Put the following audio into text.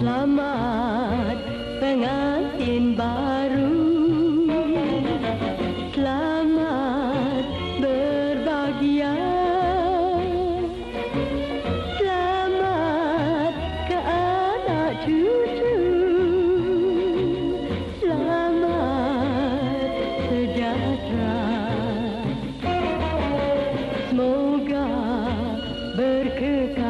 Selamat pengantin baru. Selamat berbahagia. Selamat ke anak cucu. Selamat sejahtera. Semoga berkekal.